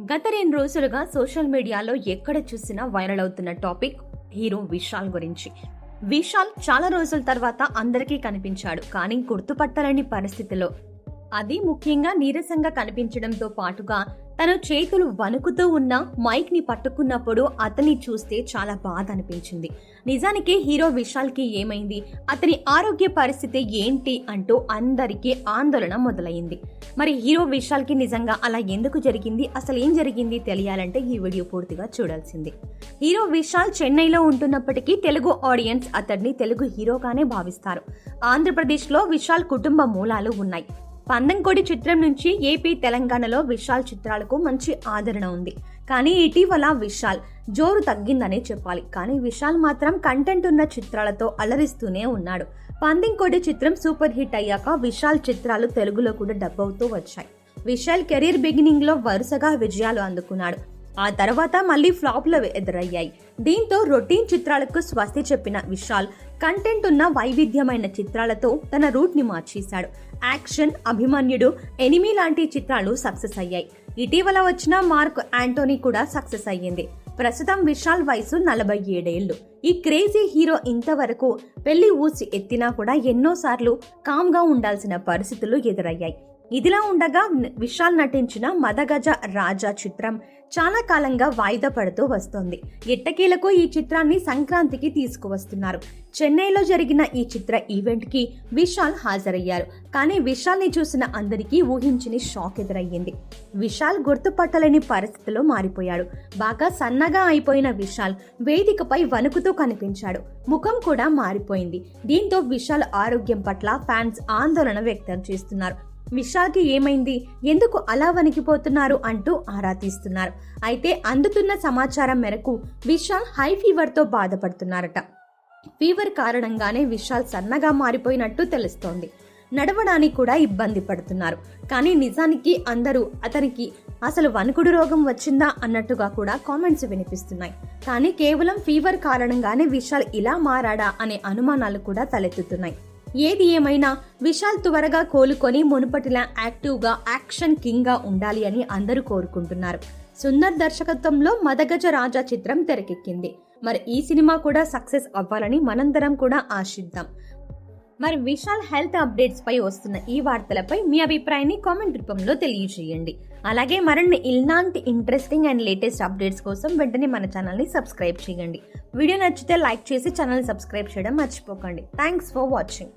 గత రెండు రోజులుగా సోషల్ మీడియాలో ఎక్కడ చూసినా వైరల్ అవుతున్న టాపిక్ హీరో విశాల్ గురించి. విశాల్ చాలా రోజుల తర్వాత అందరికీ కనిపించాడు కానీ గుర్తుపట్టలేని పరిస్థితిలో. అది ముఖ్యంగా నీరసంగా కనిపించడంతో పాటుగా తన చేతులు వణుకుతూ ఉన్న మైక్ని పట్టుకున్నప్పుడు అతన్ని చూస్తే చాలా బాధ అనిపించింది. నిజానికి హీరో విశాల్కి ఏమైంది? అతని ఆరోగ్య పరిస్థితి ఏంటి? అంటూ అందరికీ ఆందోళన మొదలైంది. మరి హీరో విశాల్కి నిజంగా అలా ఎందుకు జరిగింది? అసలు ఏం జరిగింది తెలియాలంటే ఈ వీడియో పూర్తిగా చూడాల్సింది. హీరో విశాల్ చెన్నైలో ఉంటున్నప్పటికీ తెలుగు ఆడియన్స్ అతడిని తెలుగు హీరోగానే భావిస్తారు. ఆంధ్రప్రదేశ్లో విశాల్ కుటుంబ మూలాలు ఉన్నాయి. పందంకోడి చిత్రం నుంచి ఏపీ తెలంగాణలో విశాల్ చిత్రాలకు మంచి ఆదరణ ఉంది. కానీ ఇటీవల విశాల్ జోరు తగ్గిందనే చెప్పాలి. కానీ విశాల్ మాత్రం కంటెంట్ ఉన్న చిత్రాలతో అలరిస్తూనే ఉన్నాడు. పందింకోడి చిత్రం సూపర్ హిట్ అయ్యాక విశాల్ చిత్రాలు తెలుగులో కూడా డబ్ అవుతూ వచ్చాయి. విశాల్ కెరీర్ బిగినింగ్లో వరుసగా విజయాలు అందుకున్నాడు. ఆ తర్వాత మళ్ళీ ఫ్లాప్లు ఎదురయ్యాయి. దీంతో రొటీన్ చిత్రాలకు స్వస్తి చెప్పిన విశాల్ కంటెంట్ ఉన్న వైవిధ్యమైన చిత్రాలతో తన రూట్ని మార్చేశాడు. యాక్షన్ అభిమన్యుడు ఎనిమి లాంటి చిత్రాలు సక్సెస్ అయ్యాయి. ఇటీవల వచ్చిన మార్క్ యాంటోనీ కూడా సక్సెస్ అయ్యింది. ప్రస్తుతం విశాల్ వయసు నలభై ఏడేళ్ళు ఈ క్రేజీ హీరో ఇంతవరకు పెళ్ళి ఊసి ఎత్తినా కూడా ఎన్నోసార్లు కామ్గా ఉండాల్సిన పరిస్థితులు ఎదురయ్యాయి. ఇదిలా ఉండగా విశాల్ నటించిన మదగజ రాజా చిత్రం చాలా కాలంగా వాయిదా పడుతూ వస్తోంది. ఎట్టకేలకు ఈ చిత్రాన్ని సంక్రాంతికి తీసుకువస్తున్నారు. చెన్నైలో జరిగిన ఈ చిత్ర ఈవెంట్కి విశాల్ హాజరయ్యారు. కానీ విశాల్ని చూసిన అందరికీ ఊహించని షాక్ ఎదురయ్యింది. విశాల్ గుర్తుపట్టలేని పరిస్థితిలో మారిపోయాడు. బాగా సన్నగా అయిపోయిన విశాల్ వేదికపై వణుకుతూ కనిపించాడు. ముఖం కూడా మారిపోయింది. దీంతో విశాల్ ఆరోగ్యం పట్ల ఫ్యాన్స్ ఆందోళన వ్యక్తం చేస్తున్నారు. విశాల్కి ఏమైంది? ఎందుకు అలా వణికిపోతున్నారు? అంటూ ఆరా తీస్తున్నారు. అయితే అందుతున్న సమాచారం మేరకు విశాల్ హై ఫీవర్తో బాధపడుతున్నారట. ఫీవర్ కారణంగానే విశాల్ సన్నగా మారిపోయినట్టు తెలుస్తోంది. నడవడానికి కూడా ఇబ్బంది పడుతున్నారు. కానీ నిజానికి అందరూ అతనికి అసలు వణుకుడు రోగం వచ్చిందా అన్నట్టుగా కూడా కామెంట్స్ వినిపిస్తున్నాయి. కానీ కేవలం ఫీవర్ కారణంగానే విశాల్ ఇలా మారాడా అనే అనుమానాలు కూడా తలెత్తుతున్నాయి. ఏది ఏమైనా విశాల్ త్వరగా కోలుకొని మునుపటిలా యాక్టివ్గా యాక్షన్ కింగ్గా ఉండాలి అని అందరూ కోరుకుంటున్నారు. సుందర్ దర్శకత్వంలో మదగజ రాజా చిత్రం తెరకెక్కింది. మరి ఈ సినిమా కూడా సక్సెస్ అవ్వాలని మనందరం కూడా ఆశిద్దాం. మరి విశాల్ హెల్త్ అప్డేట్స్ పై వస్తున్న ఈ వార్తలపై మీ అభిప్రాయాన్ని కామెంట్ రూపంలో తెలియజేయండి. అలాగే మరిన్ని ఇలాంటి ఇంట్రెస్టింగ్ అండ్ లేటెస్ట్ అప్డేట్స్ కోసం వెంటనే మన ఛానల్ని సబ్స్క్రైబ్ చేయండి. వీడియో నచ్చితే లైక్ చేసి ఛానల్ సబ్స్క్రైబ్ చేయడం మర్చిపోకండి. Thanks for watching